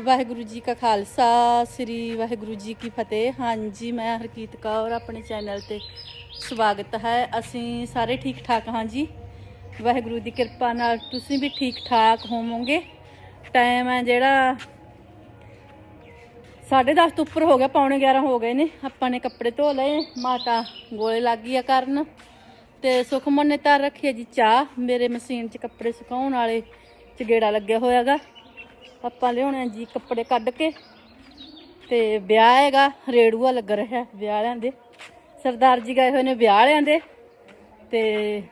ਵਾਹਿਗੁਰੂ ਜੀ ਕਾ ਖਾਲਸਾ, ਸ੍ਰੀ ਵਾਹਿਗੁਰੂ ਜੀ ਕੀ ਫਤਿਹ। ਹਾਂਜੀ, ਮੈਂ ਹਰਕੀਤ ਕੌਰ, ਆਪਣੇ ਚੈਨਲ ਤੇ ਸਵਾਗਤ ਹੈ। ਅਸੀਂ ਸਾਰੇ ਠੀਕ ਠਾਕ ਹਾਂ ਜੀ। ਵਾਹਿਗੁਰੂ ਦੀ ਕਿਰਪਾ ਨਾਲ ਤੁਸੀਂ ਵੀ ਠੀਕ ਠਾਕ ਹੋਵੋਗੇ। ਟਾਈਮ ਹੈ ਜਿਹੜਾ 10:30 ਤੋਂ ਉੱਪਰ ਹੋ ਗਿਆ, ਪੌਣੇ 11 ਹੋ ਗਏ ਨੇ। ਆਪਾਂ ਨੇ ਕੱਪੜੇ ਧੋ ਲਏ, ਮਾਤਾ ਗੋਲੇ ਲੱਗ ਗਈ ਆ ਕਰਨ। ਤੇ ਸੁਖਮਨ ਨੇ ਤਾਂ ਰੱਖੀ ਹੈ ਜੀ ਚਾਹ। ਮੇਰੇ ਮਸ਼ੀਨ 'ਚ ਕੱਪੜੇ ਸੁਕਾਉਣ ਵਾਲੇ ਚ ਗੇੜਾ ਲੱਗਿਆ ਹੋਇਆਗਾ। ਆਪਾਂ ਲਿਆਉਣੇ ਜੀ ਕੱਪੜੇ ਕੱਢ ਕੇ। ਤੇ ਵਿਆਹ ਹੈਗਾ, ਰੇੜੂਆ ਲੱਗ ਰਿਹਾ ਵਿਆਹ ਵਾਲਿਆਂ ਦੇ। ਸਰਦਾਰ ਜੀ ਗਏ ਹੋਏ ਨੇ ਵਿਆਹ ਵਾਲਿਆਂ ਦੇ। ਤੇ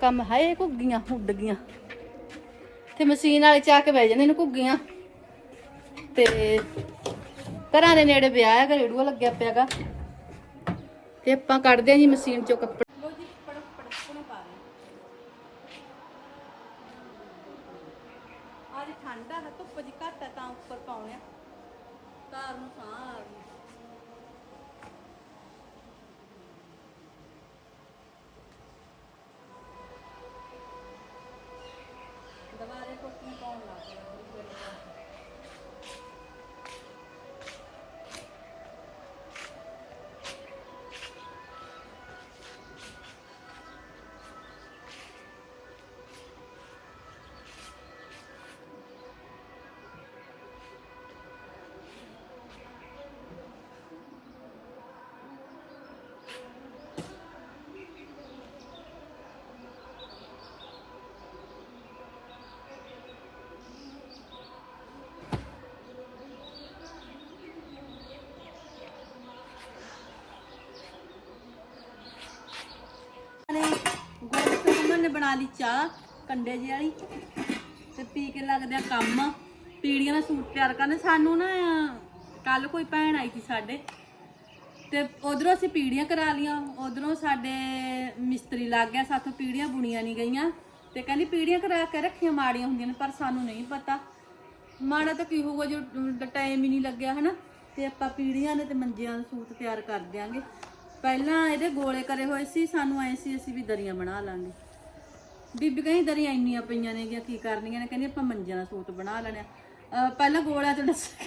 ਕੰਮ ਹੈ ਘੁੱਗੀਆਂ ਉੱਡ ਗਈਆਂ ਤੇ ਮਸ਼ੀਨ ਵਾਲੇ ਚਾ ਕੇ ਬਹਿ ਜਾਂਦੇ ਨੇ ਘੁੱਗੀਆਂ। ਤੇ ਘਰਾਂ ਦੇ ਨੇੜੇ ਵਿਆਹ ਹੈਗਾ, ਰੇੜੂਆ ਲੱਗਿਆ ਪਿਆਗਾ ਤੇ ਆਪਾਂ ਕੱਢਦੇ ਆ ਜੀ ਮਸ਼ੀਨ ਚੋਂ ਕੱਪੜੇ। ਨੇ ਬਣਾ ਲਈ ਚਾਹ, ਕੰਡੇ ਜੀ ਵਾਲੀ। ਤੇ ਪੀ ਕੇ ਲੱਗਦੇ ਆ ਕੰਮ। ਪੀੜੀਆਂ ਦਾ ਸੂਟ ਤਿਆਰ ਕਰਨੇ। ਸਾਨੂੰ ਨਾ ਕੱਲ ਕੋਈ ਭੈਣ ਆਈ ਸੀ ਸਾਡੇ। ਤੇ ਉਧਰੋਂ ਅਸੀਂ ਪੀੜੀਆਂ ਕਰਾ ਲੀਆਂ ਉਧਰੋਂ ਸਾਡੇ ਮਿਸਤਰੀ ਲੱਗ ਗਿਆ। ਸਾਥੋਂ ਪੀੜੀਆਂ ਬੁਣੀਆਂ ਨਹੀਂ ਗਈਆਂ। ਤੇ ਕਹਿੰਦੀ ਪੀੜੀਆਂ ਕਰਾ ਕੇ ਰੱਖੀਆਂ ਮਾੜੀਆਂ ਹੁੰਦੀਆਂ ਨੇ, ਪਰ ਸਾਨੂੰ ਨਹੀਂ ਪਤਾ। ਮਾੜਾ ਤਾਂ ਕੀ ਹੋਊਗਾ ਜੋ ਟਾਈਮ ਹੀ ਨਹੀਂ ਲੱਗਿਆ, ਹਨਾ? ਤੇ ਆਪਾਂ ਪੀੜੀਆਂ ਦੇ ਤੇ ਮੰਜਿਆਂ ਦਾ ਸੂਟ ਤਿਆਰ ਕਰ ਦਿਆਂਗੇ। ਪਹਿਲਾਂ ਇਹਦੇ ਗੋਲੇ ਕਰੇ ਹੋਏ ਸੀ। ਸਾਨੂੰ ਐ ਸੀ, ਅਸੀਂ ਵੀ ਦਰੀਆਂ ਬਣਾ ਲਾਂਗੇ। ਬੀਬੀ ਕਹਿੰਦੀ ਦਰੀਆਂ ਇੰਨੀਆਂ ਪਈਆਂ ਨੇਗੀਆਂ ਕੀ ਕਰਨੀਆਂ ਨੇ, ਕਹਿੰਦੀ ਆਪਾਂ ਮੰਜਿਆਂ ਦਾ ਸੂਟ ਬਣਾ ਲੈਣੇ ਆ। ਅਹ ਪਹਿਲਾਂ ਗੋਲਿਆਂ ਤੋਂ ਲੱਸੇ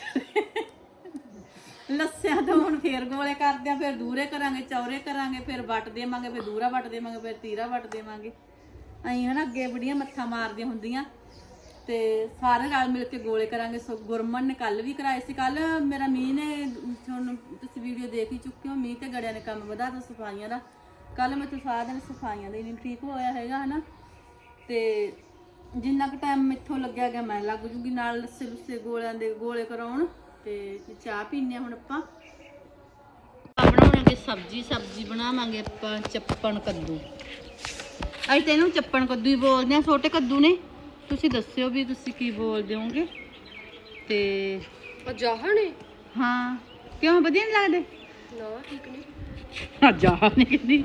ਲੱਸਿਆਂ ਤੋਂ ਹੁਣ ਫੇਰ ਗੋਲੇ ਕਰਦੇ ਆ, ਫਿਰ ਦੂਰੇ ਕਰਾਂਗੇ, ਚੌਰੇ ਕਰਾਂਗੇ, ਫਿਰ ਵੱਟ ਦੇਵਾਂਗੇ, ਫਿਰ ਦੂਰਾ ਵੱਟ ਦੇਵਾਂਗੇ, ਫਿਰ ਤੀਰਾ ਵੱਟ ਦੇਵਾਂਗੇ। ਐਂ ਹਨਾ ਅੱਗੇ ਬੜੀਆਂ ਮੱਥਾ ਮਾਰਦੀਆਂ ਹੁੰਦੀਆਂ। ਤੇ ਸਾਰੇ ਰਲ ਮਿਲ ਕੇ ਗੋਲੇ ਕਰਾਂਗੇ। ਸੋ ਗੁਰਮਨ ਨੇ ਕੱਲ ਵੀ ਕਰਾਏ ਸੀ। ਕੱਲ ਮੇਰਾ ਮੀਂਹ ਨੇ ਤੁਹਾਨੂੰ ਤੁਸੀਂ ਵੀਡੀਓ ਦੇਖ ਹੀ ਚੁੱਕੇ ਹੋ, ਮੀਂਹ ਤੇ ਗੜਿਆਂ ਨੇ ਕੰਮ ਵਧਾ ਦਿੱਤਾ ਸਫਾਈਆਂ ਦਾ। ਕੱਲ ਮੈਂ ਤਾਂ ਸਾਰਾ ਦਿਨ ਸਫਾਈਆਂ ਦਾ ਹੀ ਨਹੀਂ ਠੀਕ ਹੋਇਆ ਹੈਗਾ ਹਨਾ। ਤੇ ਜਿੰਨਾ ਕੁ ਟਾਈਮ ਮੈਥੋਂ ਲੱਗਿਆ ਗਿਆ ਮੈਂ ਲੱਗ ਜੂਗੀ ਨਾਲ ਲੱਸੇ ਲੁੱਸੇ ਗੋਲਿਆਂ ਦੇ ਗੋਲੇ ਕਰਾਉਣ ਤੇ ਚਾਹ ਪੀਣੇ ਹੁਣ ਆਪਾਂ। ਆਪਾਂ ਬਣਾਉਣਾਂਗੇ ਸਬਜੀ ਸਬਜੀ ਬਣਾਵਾਂਗੇ ਆਪਾਂ ਚੱਪਣ ਕੱਦੂ। ਅਸੀਂ ਤਾਂ ਇਹਨੂੰ ਚੱਪਣ ਕੱਦੂ ਹੀ ਬੋਲਦੇ ਆ ਛੋਟੇ ਕੱਦੂ ਨੇ। ਤੁਸੀਂ ਦੱਸਿਓ ਵੀ ਤੁਸੀਂ ਕੀ ਬੋਲਦੇ ਹੋਗੇ ਤੇ ਅਜਾਹ ਨੇ ਹਾਂ ਕਿਉਂ ਵਧੀਆ ਨਹੀਂ ਲੱਗਦੇ? ਨਾ ਠੀਕ ਨੇ। ਜਾ ਨਹੀਂ ਕਿੰਦੀ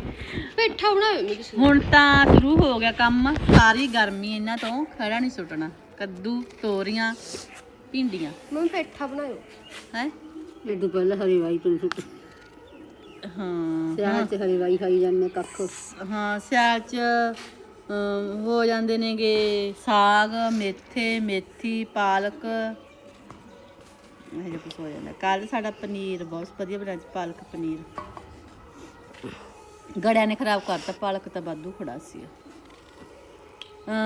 ਪੇਠਾ ਬਣਾਇਓ ਨਹੀਂ ਕਿਸੇ ਹੁਣ ਤਾਂ ਸ਼ੁਰੂ ਹੋ ਗਿਆ ਕੰਮ। ਸਾਰੀ ਗਰਮੀ ਇਹਨਾਂ ਤੋਂ ਖੜਾ ਨਹੀਂ ਸੁੱਟਣਾ। ਕੱਦੂ ਤੋਰੀਆਂ ਭਿੰਡੀਆਂ। ਮੈਂ ਪੇਠਾ ਬਣਾਇਓ। ਹੈ? ਇਹ ਤੋਂ ਪਹਿਲਾਂ ਹਰੀ ਵਾਈ ਤੋਂ ਸੁੱਟ ਹਾਂ ਸਿਆਲ ਚ ਹਰੀ ਵਾਈ ਖਾਈ ਜਾਂਦੇ ਕੱਖ। ਹਾਂ ਸਿਆਲ ਚ ਅਮ, ਹੋ ਜਾਂਦੇ ਨੇਗੇ ਸਾਗ ਮੇਥੇ ਮੇਥੀ ਪਾਲਕ। ਇਹ ਜਿਹਾ ਕੁਛ ਹੋ ਜਾਂਦਾ। ਕੱਲ ਸਾਡਾ ਪਨੀਰ ਬਹੁਤ ਵਧੀਆ ਬਣਿਆ ਸੀ ਪਾਲਕ ਪਨੀਰ। ਗੜਿਆਂ ਨੇ ਖਰਾਬ ਕਰਤਾ, ਪਾਲਕ ਤਾਂ ਵਾਧੂ ਖੜਾ ਸੀ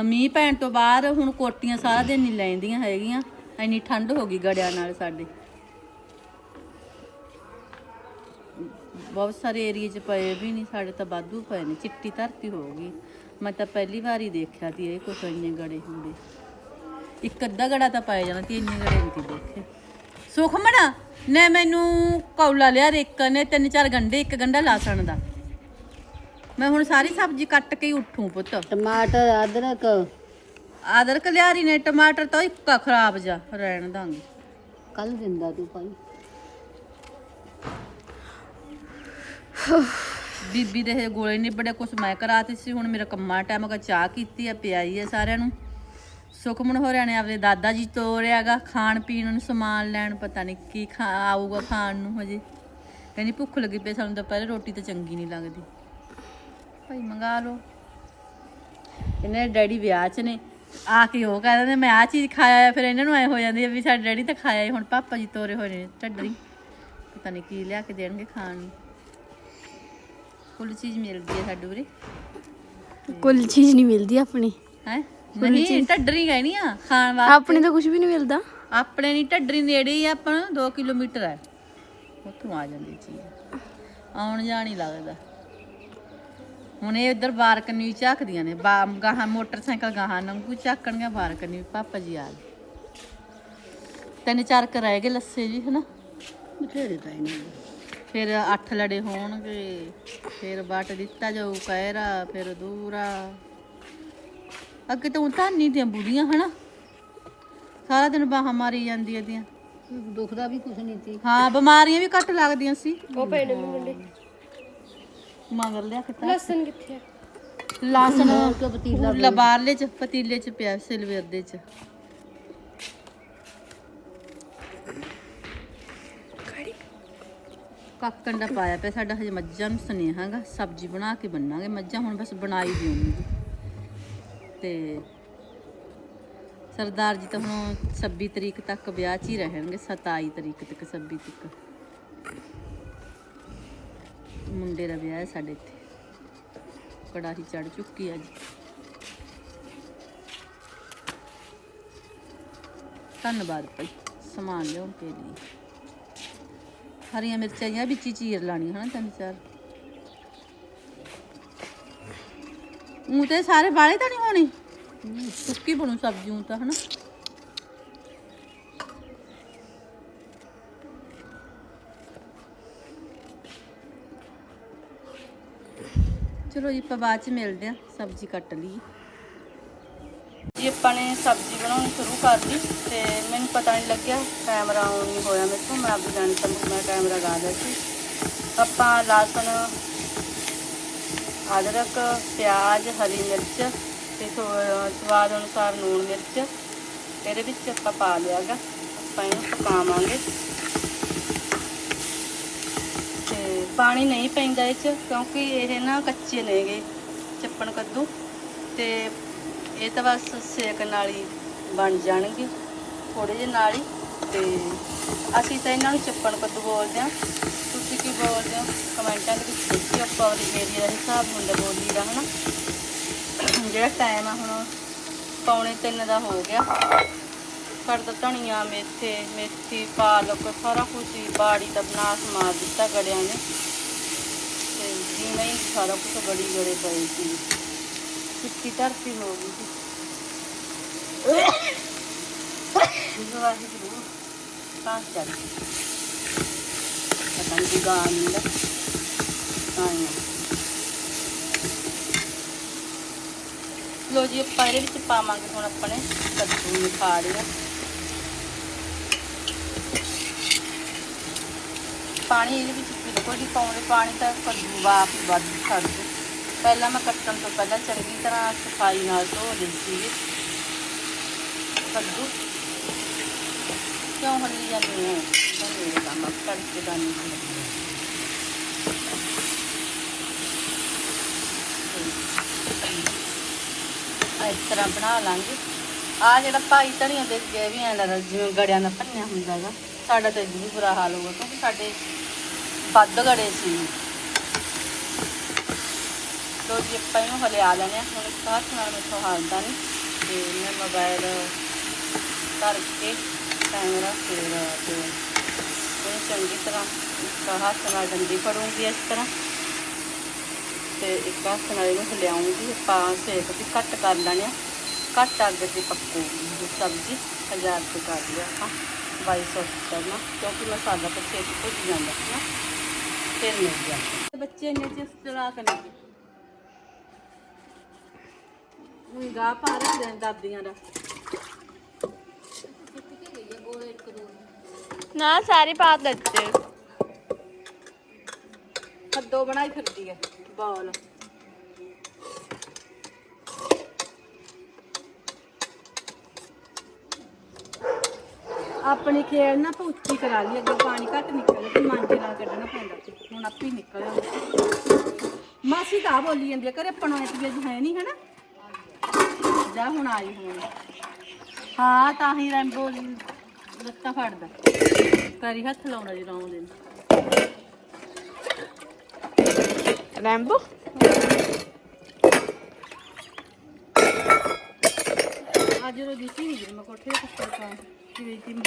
ਮੀਂਹ ਪੈਣ ਤੋਂ ਬਾਅਦ ਹੁਣ ਕੋਟੀਆਂ ਸਾਰਾ ਦਿਨ ਨਹੀਂ ਲੈਂਦੀਆਂ ਹੈਗੀਆਂ, ਇੰਨੀ ਠੰਡ ਹੋ ਗਈ ਗੜਿਆਂ ਨਾਲ ਸਾਡੇ। ਬਹੁਤ ਸਾਰੇ ਏਰੀਏ 'ਚ ਪਏ ਵੀ ਨਹੀਂ, ਸਾਡੇ ਤਾਂ ਵਾਧੂ ਪਏ ਨੇ, ਚਿੱਟੀ ਧਰਤੀ ਹੋ ਗਈ। ਮੈਂ ਤਾਂ ਪਹਿਲੀ ਵਾਰ ਹੀ ਦੇਖਿਆ ਤੀ ਇਹ ਕੁਛ ਇੰਨੇ ਗੜੇ ਹੁੰਦੇ। ਇੱਕ ਅੱਧਾ ਗੜਾ ਤਾਂ ਪਾਇਆ ਜਾਣਾ ਤੀ ਇੰਨੇ ਗੜੇ ਨਹੀਂ ਦੇਖੇ। ਸੁਖਮਣਾ, ਨੇ ਮੈਨੂੰ ਕੌਲਾ ਲਿਆ ਰੇਕ ਨੇ ਤਿੰਨ ਚਾਰ ਗੰਡੇ, ਇੱਕ ਗੰਡਾ ਲਾਸਣ ਦਾ। ਮੈਂ ਹੁਣ ਸਾਰੀ ਸਬਜ਼ੀ ਕੱਟ ਕੇ ਹੀ ਉੱਠੂ ਪੁੱਤ। ਟਮਾਟਰ ਅਦਰਕ। ਅਦਰਕ ਲਿਆਰੀ ਨੇ ਟਮਾਟਰ ਤਾਂ ਇੱਕਾ ਖਰਾਬ ਜਾ ਰਹਿਣ ਦਾਂਗੇ। ਕੱਲ ਦਿੰਦਾ ਤੂੰ ਭਾਈ। ਬੀਬੀ ਦੇ ਇਹ ਗੋਲੇ ਨਿਬੜੇ ਕੁਛ ਮੈਂ ਕਰਾਤੀ ਸੀ ਹੁਣ ਮੇਰਾ ਕੰਮਾਂ ਟਾਈਮ ਕਾ ਚਾਹ ਕੀਤੀ ਆ ਪਿਆਈ ਆ ਸਾਰਿਆਂ ਨੂੰ। ਸੁਖਮਨ ਹੋਰਿਆਂ ਨੇ ਆਪਦੇ ਦਾਦਾ ਜੀ ਤੋਰਿਆਗਾ ਖਾਣ ਪੀਣ ਨੂੰ ਸਮਾਨ ਲੈਣ ਪਤਾ ਨਹੀਂ ਕੀ ਖਾ ਆਊਗਾ ਖਾਣ ਨੂੰ ਹਜੇ। ਕਹਿੰਦੀ ਭੁੱਖ ਲੱਗੀ ਪਈ ਸਾਨੂੰ ਤਾਂ ਪਹਿਲੇ ਰੋਟੀ ਤਾਂ ਚੰਗੀ ਨਹੀਂ ਲੱਗਦੀ। ਭਾਈ ਮੰਗਾ ਲਓ। ਇਹਨਾਂ ਡੈਡੀ ਵਿਆਹ 'ਚ ਨੇ। ਆ ਕੇ ਉਹ ਕਹਿੰਦੇ ਨੇ ਮੈਂ ਆ ਚੀਜ਼ ਖਾਇਆ ਆ ਫਿਰ ਇਹਨਾਂ ਨੂੰ ਐ ਹੋ ਜਾਂਦੀ ਆ ਵੀ ਸਾਡੇ ਡੈਡੀ ਤਾਂ ਖਾਇਆ ਹੀ ਹੁਣ ਪਾਪਾ ਜੀ ਤੋਰੇ ਹੋਏ ਨੇ ਢੱਡਰੀ। ਪਤਾ ਨਹੀਂ ਕੀ ਲਿਆ ਕੇ ਦੇਣਗੇ ਖਾਣ ਨੂੰ। ਕੁੱਲ ਚੀਜ਼ ਮਿਲਦੀ ਹੈ ਸਾਡੇ ਉਰੇ ਕੁੱਲ ਚੀਜ਼ ਨਹੀਂ ਮਿਲਦੀ ਆਪਣੀ। ਹੈ? ਨਹੀਂ ਢੱਡਰੀ ਕਹਿਣੀ ਆ ਖਾਣ ਵਾਸਤੇ। ਆਪਣੀ ਤਾਂ ਕੁਝ ਵੀ ਨਹੀਂ ਮਿਲਦਾ। ਆਪਣੇ ਨਹੀਂ ਢੱਡਰੀ ਨੇੜੇ ਹੀ ਆਪਾਂ ਨੂੰ 2 ਕਿਲੋਮੀਟਰ ਹੈ ਉੱਥੋਂ ਆ ਜਾਂਦੀ ਚੀਜ਼। ਆਉਣ ਜਾਣ ਹੀ ਲੱਗਦਾ। ਹੁਣ ਇਹ ਉਧਰ ਬਾਰਕਨੀ ਝਾਕਦੀਆਂ ਨੇ। ਬਾ ਗਾਹਾਂ ਮੋਟਰਸਾਈਕਲ ਗਾਹਾਂ ਨੰਗੂ ਝਾਕਣਗੇ ਬਾਰਕਨੀ ਪਾਪਾ ਜੀ ਆ ਗਏ। ਤਿੰਨ ਚਾਰ ਕਰ ਰਹਿ ਗਏ ਲੱਸੇ ਜੀ ਹਨਾ? ਬਥੇਰੇ ਤਾਂ ਇਹਨੇ ਫਿਰ ਅੱਠ ਲੜੇ ਹੋਣਗੇ ਫਿਰ ਬਾਟ ਦਿੱਤਾ ਜਾਊ ਕਹਿਰਾ ਫਿਰ ਦੂਰਾ। ਅੱਗੇ ਤਾਂ ਧਾਨੀ ਦੀਆਂ ਬੁੜੀਆਂ ਹਨਾ? ਸਾਰਾ ਦਿਨ ਬਾਹਾਂ ਮਾਰੀ ਜਾਂਦੀਆਂ ਦੀਆਂ। ਦੁਖਦਾ ਵੀ ਕੁਛ ਨਹੀਂ ਸੀ। ਹਾਂ ਬਿਮਾਰੀਆਂ ਵੀ ਘੱਟ ਲੱਗਦੀਆਂ ਸੀ। ਉਹ ਨੇ ਮੁੰਡੇ। ਮਗਰ ਲਿਆ ਕੇ ਤਾਂ ਲਸਣ ਕਿੱਥੇ ਆ? ਲਾਸਣ ਕਿ ਪਤੀਲਾ ਲਬਾਰਲੇ ਚ ਪਤੀਲੇ ਚ ਪਿਆ ਸਿਲਵਰ ਦੇ ਚ। ਕੱਕਣ ਦਾ ਪਾਇਆ ਪਿਆ ਸਾਡਾ ਹਜੇ ਮੱਝਾਂ ਨੂੰ ਸੁਨੇਹਾਗਾ ਸਬਜ਼ੀ ਬਣਾ ਕੇ ਬੰਨਾਂਗੇ। ਮੱਝਾਂ ਹੁਣ ਬਸ ਬਣਾਈ ਦਿਉਂਗੀ ਤੇ ਸਰਦਾਰ ਜੀ ਤਾਂ ਹੁਣ 26 ਤਰੀਕ ਤੱਕ ਵਿਆਹ 'ਚ ਹੀ ਰਹਿਣਗੇ 27 ਤਰੀਕ ਤੱਕ 26 ਤੱਕ। ਮੁੰਡੇ ਦਾ ਵਿਆਹ ਹੈ ਸਾਡੇ ਇੱਥੇ। ਕੜਾਹੀ ਚੜ ਚੁੱਕੀ ਅੱਜ। ਧੰਨਵਾਦ ਭਾਈ। ਸਮਾਨ ਲਿਆਉਣ ਕੇ ਲਈ ਹਰੀਆਂ ਮਿਰਚਾਂ ਜਾਂ ਵਿੱਚ ਹੀ ਚੀਰ ਲਾਣੀ ਹਨਾ ਤਿੰਨ ਚਾਰ। ਉਹ ਤੇ ਸਾਰੇ ਵਾਲੇ ਤਾਂ ਨਹੀਂ ਹੋਣੇ। ਸੁੱਕੀ ਬਣੂ ਸਬਜ਼ੀ, ਊਂ ਤਾਂ, ਹਨਾ। ਚਲੋ ਜੀ, ਆਪਾਂ ਬਾਅਦ ਚ ਮਿਲਦੇ ਆ ਸਬਜ਼ੀ ਕੱਟ ਲਈ। ਜੀ, ਆਪਾਂ ਨੇ ਸਬਜ਼ੀ ਬਣਾਉਣੀ ਸ਼ੁਰੂ ਕਰ ਲਈ ਤੇ ਮੈਨੂੰ ਪਤਾ ਨਹੀਂ ਲੱਗਿਆ, ਕੈਮਰਾ ਆਨ ਨਹੀਂ ਹੋਇਆ ਮੇਰੇ ਤੋਂ ਮੈਂ ਆਪਣੀ ਜਾਣੀ ਸਮਝ ਮੈਂ ਕੈਮਰਾ ਲਾ ਲਿਆ ਸੀ। ਆਪਾਂ ਲਸਣ, ਅਦਰਕ, ਪਿਆਜ਼, ਹਰੀ ਮਿਰਚ ਤੇ ਸਵਾਦ ਅਨੁਸਾਰ ਲੂਣ ਮਿਰਚ, ਇਹਦੇ ਵਿੱਚ ਆਪਾਂ ਪਾ ਲਿਆਗਾ। ਆਪਾਂ ਇਹਨੂੰ ਪਕਾਵਾਂਗੇ ਤੇ ਪਾਣੀ ਨਹੀਂ ਪੈਂਦਾ ਇਹ ਚ, ਕਿਉਂਕਿ ਇਹ ਨਾ ਕੱਚੇ ਨੇਗੇ ਚੱਪਣ ਕੱਦੂ। ਤੇ ਇਹ ਤਾਂ ਬਸ ਸੇਕ ਨਾਲ ਹੀ ਬਣ ਜਾਣਗੇ ਥੋੜੇ ਜਿਹੇ ਨਾਲ ਹੀ। ਤੇ ਅਸੀਂ ਤਾਂ ਇਹਨਾਂ ਨੂੰ ਚੱਪਣ ਕੱਦੂ ਬੋਲਦੇ ਆ ਤੁਸੀਂ ਕੀ ਬੋਲਦੇ ਹੋ? ਕਮੈਂਟਾਂ ਦੇ ਵਿੱਚ ਦੱਸਿਓ, ਆਪਾਂ ਉਹਦੀ ਏਰੀਆ ਦਾ ਹਿਸਾਬ ਹੁੰਦਾ ਬੋਲੀ ਦਾ, ਹਨਾ? ਜਿਹੜਾ ਟਾਈਮ ਆ ਹੁਣ, ਪੌਣੇ 3 ਦਾ ਹੋ ਗਿਆ। ਸਾਡਾ ਤਾਂ ਧਨੀਆ, ਮੇਥੇ, ਮੇਥੀ, ਪਾਲਕ, ਸਾਰਾ ਕੁਝ ਹੀ ਬਾੜੀ ਦਾ ਬਣਾ ਮਾਰ ਦਿੱਤਾ ਗੜਿਆਂ ਨੇ। ਤੇ ਜਿਵੇਂ ਹੀ ਸਾਰਾ ਕੁਝ ਗੜੀ ਗੜੇ ਪਏ ਸੀ ਚਿੱਟੀ ਧਰਤੀ ਹੋ ਗਈ ਸੀ ਵਾਹਿਗੁਰੂ ਕਾਸ ਚੱਲ ਪਤਾ ਨਹੀਂ ਗਾਣ ਦਾ ਆਇਆ ਲੋ ਜੀ ਆਪਾਂ ਇਹਦੇ ਵਿੱਚ ਪਾਵਾਂਗੇ ਹੁਣ ਆਪਣੇ ਕੱਦੂ ਨਿਖਾੜੀਆਂ ਪਾਣੀ ਇਹਦੇ ਵਿੱਚ ਬਿਲਕੁਲ ਨਹੀਂ ਪਾਣੀ ਤਾਂ ਕੱਦੂ ਬਾਪ ਹੀ ਵੱਧ ਛੱਡ ਦਿਓ ਪਹਿਲਾਂ ਮੈਂ ਕੱਟਣ ਤੋਂ ਪਹਿਲਾਂ ਚੰਗੀ ਤਰ੍ਹਾਂ ਸਫ਼ਾਈ ਨਾਲ ਧੋ ਲਈ ਸੀ। ਕੱਦੂ ਕਿਉਂ ਹੱਲੀ ਜਾਂਦੇ ਹੋ ਮੇਰੇ ਕੰਮ ਕਰਕੇ ਦਾ ਨਹੀਂ ਇਸ ਤਰ੍ਹਾਂ ਬਣਾ ਲਾਂਗੇ। ਆ ਜਿਹੜਾ ਭਾਈ ਧਨੀਆ ਦੇ ਗਏ ਵੀ ਐਂ ਲੱਗਦਾ ਜਿਵੇਂ ਗੜਿਆਂ ਦਾ ਭੰਨਿਆ ਹੁੰਦਾ ਹੈਗਾ ਸਾਡਾ ਤਾਂ ਇੰਨੀ ਬੁਰਾ ਹਾਲ ਹੋਊਗਾ, ਕਿਉਂਕਿ ਸਾਡੇ ਵੱਧ ਗੜੇ ਸੀ ਲੋ ਜੀ ਆਪਾਂ ਇਹਨੂੰ ਹਲਿਆ ਲੈਣੇ ਆ ਹੁਣ ਇੱਕ ਹੱਥ ਨਾਲ ਮੈਥੋਂ ਹਾਲਦਾ ਨਹੀਂ ਤੇ ਮੈਂ ਮੋਬਾਈਲ ਕਰਕੇ ਕੈਮਰਾ ਫੇਰ ਤੇ ਇਹ ਚੰਗੀ ਤਰ੍ਹਾਂ ਇੱਕ ਹੱਥ ਨਾਲ ਡੰਡੀ ਫੜੂੰਗੀ ਇਸ ਤਰ੍ਹਾਂ ਤੇ ਇੱਕ ਹੱਥ ਨਾਲ ਇਹਨੂੰ ਹਿਲਾਉਂਗੀ ਆਪਾਂ ਸੇਕ ਵੀ ਘੱਟ ਕਰ ਲੈਣੇ ਆ ਘੱਟ ਅੱਗ ਤੇ ਪੱਕੂਗੀ ਇਹ ਸਬਜ਼ੀ ਹਜ਼ਾਰ ਤੇ ਕਰ ਲਿਆ ਆਪਾਂ 2200 ਕਰਨਾ ਕਿਉਂਕਿ ਮਸਾਲਾ ਤਾਂ ਛੇਤੀ ਭੁੱਜ ਜਾਂਦਾ ਹੈ ਨਾ। ਫਿਰ ਮਿਲ ਜਾਂਦਾ ਬੱਚੇ ਨੇ ਜਿਸ ਤਰ੍ਹਾਂ ਕਰਨਗੇ ਉਹ ਗਾ ਪਾ ਰੱਖਦੇ ਨੇ ਦਾਦੀਆਂ ਦਾ ਨਾ ਸਾਰੇ ਪਾ ਦਿੱਤੇ ਖੱਦੋ ਬਣਾਈ ਫਿਰਦੀ ਹੈ ਬਾਲ ਆਪਣੀ ਖੇਡ ਨਾ ਪੁੱਛੀ ਕਰਾ ਲਈ ਅੱਗੇ ਪਾਣੀ ਘੱਟ ਨਿਕਲਿਆ ਤੇ ਮਾਂਜੇ ਨਾਲ ਕੱਢਣਾ ਪੈਂਦਾ ਸੀ। ਹੁਣ ਆਪੇ ਹੀ ਨਿਕਲ ਆਉਂਦਾ ਮਾਸੀ ਤਾਂ ਆਹ ਬੋਲੀ ਜਾਂਦੀ ਆ ਘਰੇ ਪਣਾਇਤ ਵੀ ਅੱਜ ਹੈ ਨਹੀਂ ਹਨਾ? ਜਾ ਹੁਣ ਆਈ ਹੁਣ। ਹਾਂ ਤਾਂ ਹੀ ਰੈਂਬੋ ਲੱਤਾਂ ਫੜਦਾ। ਪੈਰੀ ਹੱਥ ਲਾਉਣਾ ਜੀ ਰੌਂਦੇ ਨੇ ਰੈਂਬੋ? ਅੱਜ ਰੋ ਦਿੱਤੀ ਨਹੀਂ ਮੈਂ ਕੋਠੇ ਤੇ ਪਾ ਸੀਰੀ ਦੀ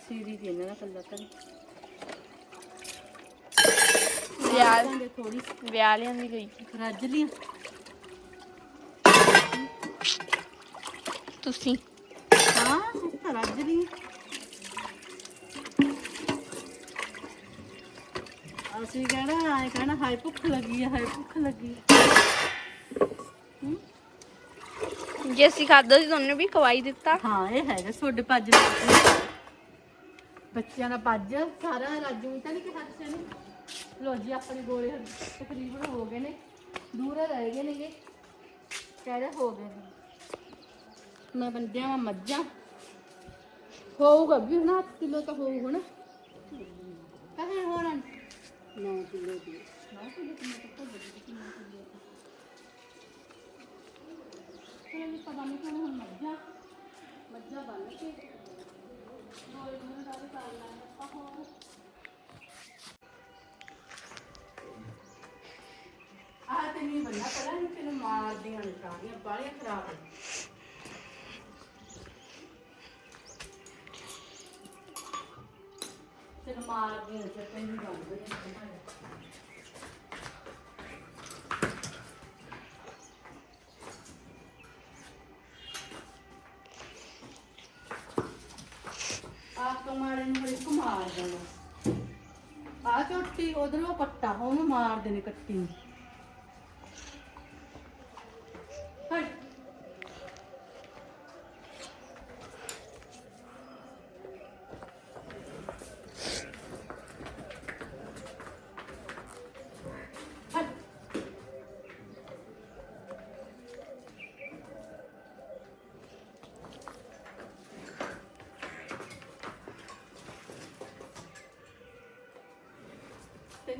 ਸੀਰੀ ਦੀ ਇਹਨਾਂ ਦਾ ਕੱਲਾ ਕਰ ਵਿਆਹ ਦੇ ਥੋੜੀ ਵਿਆਹ ਲਿਆਂਦੀ ਗਈ ਰੱਜ ਲੀਆਂ ਤੁਸੀਂ? ਹਾਂ, ਸਿੱਧਾ ਰੱਜ ਲੀਆਂ ਅਸੀਂ ਕਹਿਣਾ ਆਏ ਕਹਿਣਾ ਹਾਈ ਭੁੱਖ ਲੱਗੀ ਆ ਹਾਈ ਭੁੱਖ ਲੱਗੀ। ਆ। ਜੇ ਅਸੀਂ ਖਾਦਾ ਸੀ ਤੁਹਾਨੂੰ ਵੀ ਖਵਾਈ ਦਿੱਤਾ। ਹਾਂ, ਇਹ ਹੈਗਾ ਤੁਹਾਡੇ ਪੱਜ ਬੱਚਿਆਂ ਦਾ ਪੱਜ ਸਾਰਾ ਰਾਜੂ ਤਾਂ ਨਹੀਂ ਕਿ ਹੱਥ ਸੇ ਲੋ ਜੀ, ਆਪਣੇ ਗੋਲੇ ਤਕਰੀਬਨ ਹੋ ਗਏ ਨੇ। ਦੂਰ ਰਹਿ ਗਏ ਨੇਗੇ। ਕਹਿੰਦੇ ਹੋ ਗਏ ਨੇ। ਮੈਂ ਬੰਦਿਆਂ ਵਾਂ ਮੱਝਾਂ। ਹੋਊਗਾ ਵੀ ਨਾ ਕਿਲੋ ਤਾਂ ਹੋਊਗਾ ਨਾ ਕਹੇ ਹੋਣਾ 9 ਕਿਲੋ ਦੀ ਚਲੋ ਵੀ ਪਤਾ ਨਹੀਂ ਕਿਉਂ ਹੁਣ ਮੱਝਾਂ ਮੱਝਾਂ ਬੰਨ ਕੇ ਗੋਲੇ ਨੂੰ ਦਾ ਵੀ ਕਰ ਲਾਂਗੇ ਆਪਾਂ ਹੋਰ। ਆਹ ਤੇ ਨਹੀਂ ਬੰਨਾ ਪਹਿਲਾਂ ਨਹੀਂ ਤੈਨੂੰ ਮਾਰਦੀਆਂ ਨੇ ਬਾਲੀਆਂ ਖਰਾਬ ਨੇ। ਤੈਨੂੰ ਮਾਰਦੀਆਂ ਤੇ ਤੈਨੂੰ ਬੰਦ ਨੇ ਦੇਣਾ ਆ ਝੋਟੀ ਉਧਰੋਂ ਪੱਟਾ ਉਹਨੂੰ ਮਾਰਦੇ ਨੇ ਕੱਟੀ ਨੂੰ।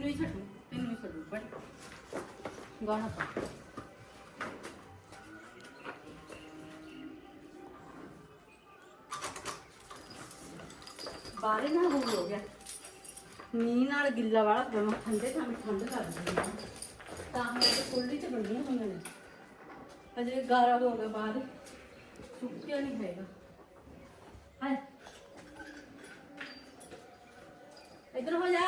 ਹੀ ਛੱਡੂ, ਤੈਨੂੰ ਹੀ ਛੱਡੂ ਬੜ ਗਾਣਾ ਪਾ। ਬਾਰੇ ਨਾ ਹੋ ਹੋ ਗਿਆ। ਮੀਂਹ ਨਾਲ ਗਿੱਲਾ ਵਾਲਾ ਗਰਮ, ਠੰਡੇ ਠੰਡ ਠੰਡ ਕਰ ਦਿੰਦੀ ਤਾਂ ਹੁਣ ਇਹ ਕੁੱਲੀ ਚ ਬੰਦੀਆਂ ਹੋਈਆਂ ਨੇ। ਅਜੇ ਗਾਰਾ ਹੋ ਗਿਆ ਬਾਹਰ ਸੁੱਕਿਆ ਨਹੀਂ ਹੈਗਾ। ਹਾਏ ਇਧਰ ਹੋ ਜਾ।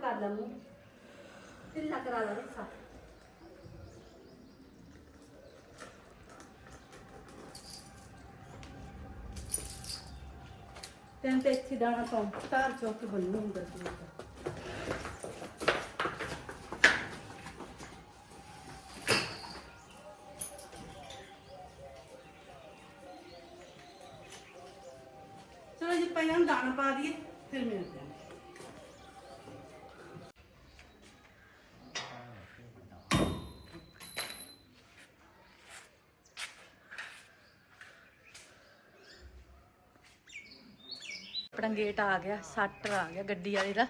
ਕਰ ਲਾ ਮੂੰਹ। ਢਿੱਲਾ ਕਰਾ ਲਾ ਰੱਖਾ। ਤੈਨੂੰ ਤੇ ਇੱਥੇ ਦਾਣਾ ਪਾਉਂ ਤਾਰ ਚੌਕ ਬੰਨੂ ਹੁੰਦਾ ਸੀ ਚਲੋ ਜੀ, ਪਹਿਲਾਂ ਨੂੰ ਦਾਣਾ ਪਾ ਦਈਏ, ਫਿਰ ਮਿਲਦੇ ਹਾਂ ਆਪਣਾ ਗੇਟ ਆ ਗਿਆ, ਸੱਟਰ ਆ ਗਿਆ ਗੱਡੀ ਵਾਲੇ ਦਾ।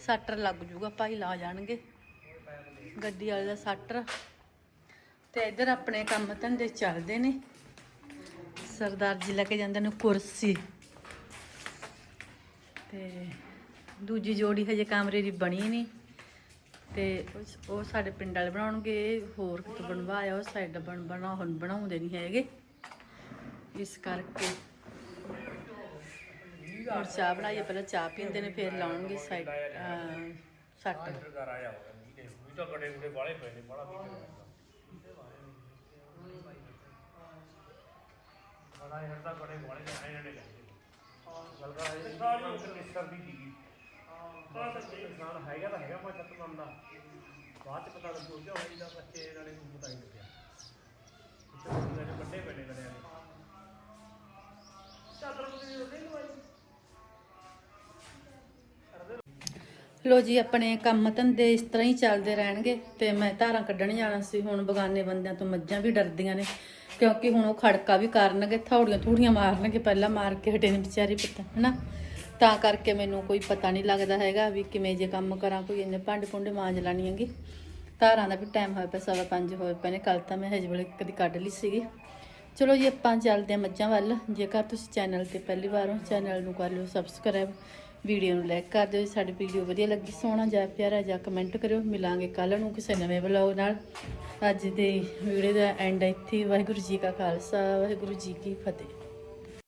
ਸੱਟਰ ਲੱਗ ਜੂਗਾ, ਭਾਈ ਲਾ ਜਾਣਗੇ। ਗੱਡੀ ਵਾਲੇ ਦਾ ਸੱਟਰ। ਤੇ ਇੱਧਰ ਆਪਣੇ ਕੰਮ ਧੰਦੇ ਚੱਲਦੇ ਨੇ। ਸਰਦਾਰ ਜੀ ਲੈ ਕੇ ਜਾਂਦੇ ਨੇ ਕੁਰਸੀ। ਤੇ ਦੂਜੀ ਜੋੜੀ ਹਜੇ ਕਮਰੇ ਦੀ ਬਣੀ ਨਹੀਂ। ਤੇ ਉਹ ਸਾਡੇ ਪਿੰਡ ਵਾਲੇ ਬਣਾਉਣਗੇ, ਹੋਰ ਕਿਤੇ ਬਣਵਾਇਆ, ਉਹ ਸਾਈਡ ਬਣ ਬਣਾ ਹੁਣ ਬਣਾਉਂਦੇ ਨਹੀਂ ਹੈਗੇ। ਇਸ ਕਰਕੇ ਹੁਣ ਚਾਹ ਬਣਾਈਏ ਪਹਿਲਾਂ ਚਾਹ ਪੀਂਦੇ ਨੇ ਫਿਰ ਲਾਉਣਗੇ ਸਾਈਡ ਸੱਟ। ਹੈਗਾ ਤਾਂ ਹੈਗਾ ਮੈਂ ਸੱਤ ਮੰਨਦਾ ਬਾਅਦ ਚ ਪਤਾ ਲੱਗੂ ਕਿ ਹੋਈ ਦਾ ਬੱਚੇ ਨਾਲੇ ਨੂੰ ਪਤਾ ਹੀ ਲੱਗਿਆ। ਕਿਤੇ ਵੱਡੇ ਪੈਣੇ ਕਰਿਆ ਨੇ ਚਾਦਰ ਨੂੰ ਰੋਟੀ ਲਵਾਈ ਲੋ ਜੀ, ਆਪਣੇ ਕੰਮ ਧੰਦੇ ਇਸ ਤਰ੍ਹਾਂ ਹੀ ਚੱਲਦੇ ਰਹਿਣਗੇ ਤੇ ਮੈਂ ਧਾਰਾਂ ਕੱਢਣ ਜਾਣਾ ਸੀ। ਹੁਣ ਬਗਾਨੇ ਬੰਦਿਆਂ ਤੋਂ ਮੱਝਾਂ ਵੀ ਡਰਦੀਆਂ ਨੇ, ਕਿਉਂਕਿ ਹੁਣ ਉਹ ਖੜਕਾ ਵੀ ਕਰਨਗੇ, ਥੌੜੀਆਂ ਥੂੜੀਆਂ ਮਾਰਨਗੇ ਪਹਿਲਾਂ ਮਾਰ ਕੇ ਹਟੇ ਨੇ ਵਿਚਾਰੀ ਪੁੱਤ, ਹਨਾ? ਤਾਂ ਕਰਕੇ ਮੈਨੂੰ ਕੋਈ ਪਤਾ ਨਹੀਂ ਲੱਗਦਾ ਹੈਗਾ ਵੀ ਕਿਵੇਂ ਜੇ ਕੰਮ ਕਰਾਂ, ਕੋਈ ਇੰਨੇ ਭਾਂਡੇ ਭੁੰਡੇ ਮਾਂਜ ਲੈਣੀ ਹੈਗੀ। ਧਾਰਾਂ ਦਾ ਵੀ ਟਾਈਮ ਹੋਇਆ ਪਿਆ, ਸਵਾ ਪੰਜ ਹੋਏ ਪਏ ਨੇ ਕੱਲ ਤਾਂ ਮੈਂ ਹਜੇ ਵੇਲੇ ਕਦੀ ਕੱਢ ਲਈ ਸੀਗੀ। ਚਲੋ ਜੀ, ਆਪਾਂ ਚੱਲਦੇ ਹਾਂ ਮੱਝਾਂ ਵੱਲ। ਜੇਕਰ ਤੁਸੀਂ ਚੈਨਲ ਤੇ ਪਹਿਲੀ ਵਾਰ ਹੋ ਚੈਨਲ ਨੂੰ ਕਰ ਲਿਓ ਸਬਸਕ੍ਰਾਈਬ ਵੀਡੀਓ ਨੂੰ ਲਾਈਕ ਕਰ ਦਿਓ, ਸਾਡੀ ਵੀਡੀਓ ਵਧੀਆ ਲੱਗੀ, ਸੋਹਣਾ ਜਾਂ ਪਿਆਰਾ ਜਾਂ ਕਮੈਂਟ ਕਰਿਓ। ਮਿਲਾਂਗੇ ਕੱਲ ਨੂੰ ਕਿਸੇ ਨਵੇਂ ਵਲੌਗ ਨਾਲ। ਅੱਜ ਦੇ ਵੀਡੀਓ ਦਾ ਐਂਡ ਇੱਥੇ। ਵਾਹਿਗੁਰੂ ਜੀ ਕਾ ਖਾਲਸਾ, ਵਾਹਿਗੁਰੂ ਜੀ ਕੀ ਫਤਿਹ।